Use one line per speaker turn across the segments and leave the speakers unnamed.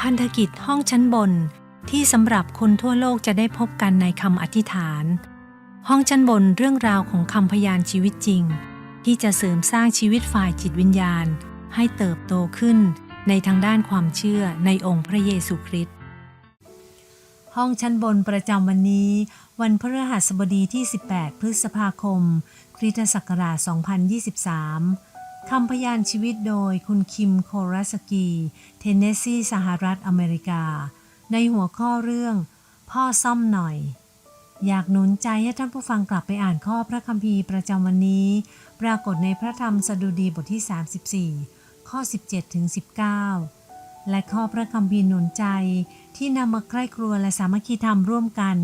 พันธกิจห้องชั้นบนที่สำหรับคนทั่วโลกจะได้พบกันในคำอธิษฐาน ห้องชั้นบนเรื่องราวของคำพยานชีวิตจริง ที่จะเสริมสร้างชีวิตฝ่ายจิตวิญญาณ ให้เติบโตขึ้นในทางด้านความเชื่อในองค์พระเยซูคริสต์ห้องชั้นบนประจำวันนี้ วันพฤหัสบดีที่ 18 พฤษภาคม คริสตศักราช 2023 คำพยานชีวิตโดยคุณคิมโครัสกี เทนเนสซีสหรัฐอเมริกา ในหัวข้อเรื่อง พ่อซ่อมหน่อย อยากหนุนใจให้ท่านผู้ฟังกลับไปอ่านข้อพระคัมภีร์ประจำวันนี้ ปรากฏในพระธรรมสดุดีบทที่ 34 ข้อ 17ถึง19 และข้อพระคัมภีร์หนุนใจที่นำมาใกล้ครัวและสามัคคีธรรมร่วมกัน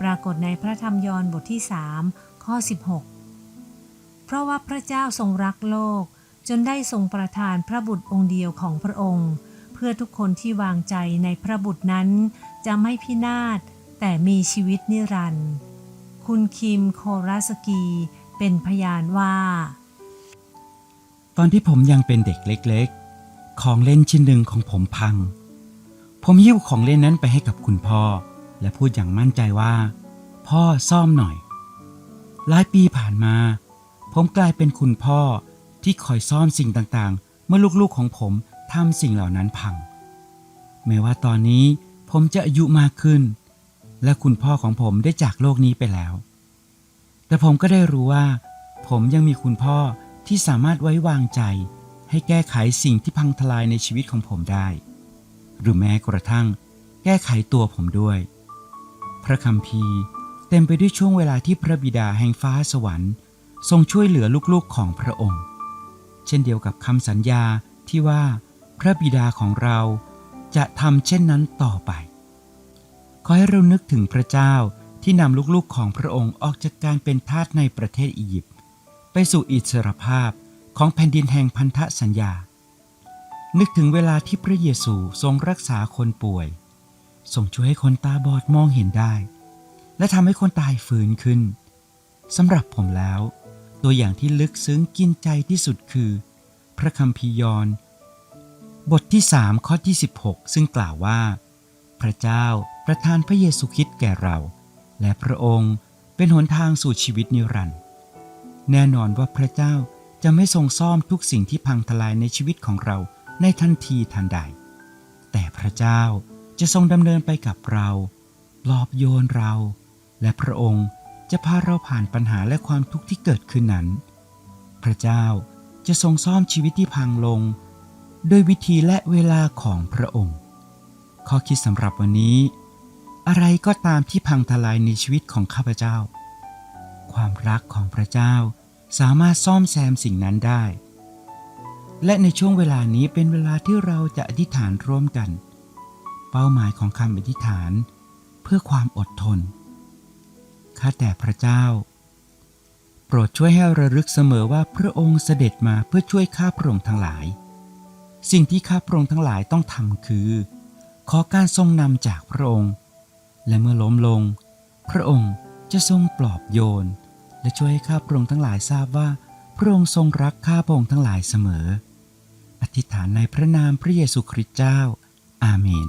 ปรากฏในพระธรรมยอห์นบทที่ 3 ข้อ 16 เพราะว่าพระเจ้าทรงรักโลก จนได้ทรงประทานพระบุตรองค์เดียวของพระองค์ เพื่อทุกคนที่วางใจในพระบุตรนั้น จะไม่พินาศแต่มีชีวิตนิรันดร์คุณคิมโคราสกีเป็นพยานว่า
ตอนที่ผมยังเป็นเด็กเล็กๆ ของเล่นชิ้นหนึ่งของผมพัง ผมหิ้วของเล่นนั้นไปให้กับคุณพ่อ และพูดอย่างมั่นใจว่า พ่อซ่อมหน่อย หลายปีผ่านมา ผมกลายเป็นคุณพ่อ ที่คอยซ่อมสิ่งต่างๆ เมื่อลูกๆของผมทำสิ่งเหล่านั้นพัง แม้ว่าตอนนี้ผมจะอายุมากขึ้น และคุณพ่อของผมได้จากโลกนี้ไปแล้ว แต่ผมก็ได้รู้ว่า ผมยังมีคุณพ่อที่สามารถไว้วางใจ ให้แก้ไขสิ่งที่พังทลายในชีวิตของผมได้ หรือแม้กระทั่ง แก้ไขตัวผมด้วย พระคัมภีร์เต็มไปด้วยช่วงเวลาที่พระบิดาแห่งฟ้าสวรรค์ ทรงช่วยเหลือลูกๆของพระองค์ เช่นเดียวกับคำสัญญาที่ว่าพระบิดาของเราจะทำเช่นนั้นต่อไป ขอให้เรานึกถึงพระเจ้าที่นำลูกๆของพระองค์ออกจากการเป็นทาสในประเทศอียิปต์ไปสู่อิสรภาพของแผ่นดินแห่งพันธสัญญา นึกถึงเวลาที่พระเยซูทรงรักษาคนป่วยทรงช่วยให้คนตาบอดมองเห็นได้ และทำให้คนตายฟื้นขึ้นสำหรับผมแล้ว ตัวอย่างที่ลึกซึ้งกินใจที่สุดคือ พระคัมภีร์ยอนบทที่3ข้อที่ 16 ซึ่งกล่าวว่า พระเจ้าประทานพระเยซูคริสต์แก่เรา และพระองค์เป็นหนทางสู่ชีวิตนิรันดร์แน่นอนว่าพระเจ้าจะไม่ทรงซ่อมทุกสิ่งที่พังทลายในชีวิตของเราในทันทีทันใด แต่พระเจ้าจะทรงดำเนินไปกับเรา ปลอบโยนเรา และพระองค์ จะพาเราผ่านปัญหาและความทุกข์ที่เกิดขึ้นนั้น พระเจ้าจะทรงซ่อมชีวิตที่พังลงโดยวิธีและเวลาของพระองค์ ข้อคิดสำหรับวันนี้ อะไรก็ตามที่พังทลายในชีวิตของข้าพเจ้า ความรักของพระเจ้าสามารถซ่อมแซมสิ่งนั้นได้ และในช่วงเวลานี้เป็นเวลาที่เราจะอธิษฐานร่วมกัน เป้าหมายของคำอธิษฐาน เพื่อความอดทน ข้าแต่พระเจ้า โปรดช่วยให้ระลึกเสมอว่าพระองค์เสด็จมาเพื่อช่วยข้าพระองค์ทั้งหลาย สิ่งที่ข้าพระองค์ทั้งหลายต้องทำคือ ขอการทรงนำจากพระองค์ และเมื่อล้มลง พระองค์จะทรงปลอบโยน และช่วยให้ข้าพระองค์ทั้งหลายทราบว่า พระองค์ทรงรักข้าพระองค์ทั้งหลายเสมอ อธิษฐานในพระนามพระเยซูคริสต์เจ้า อาเมน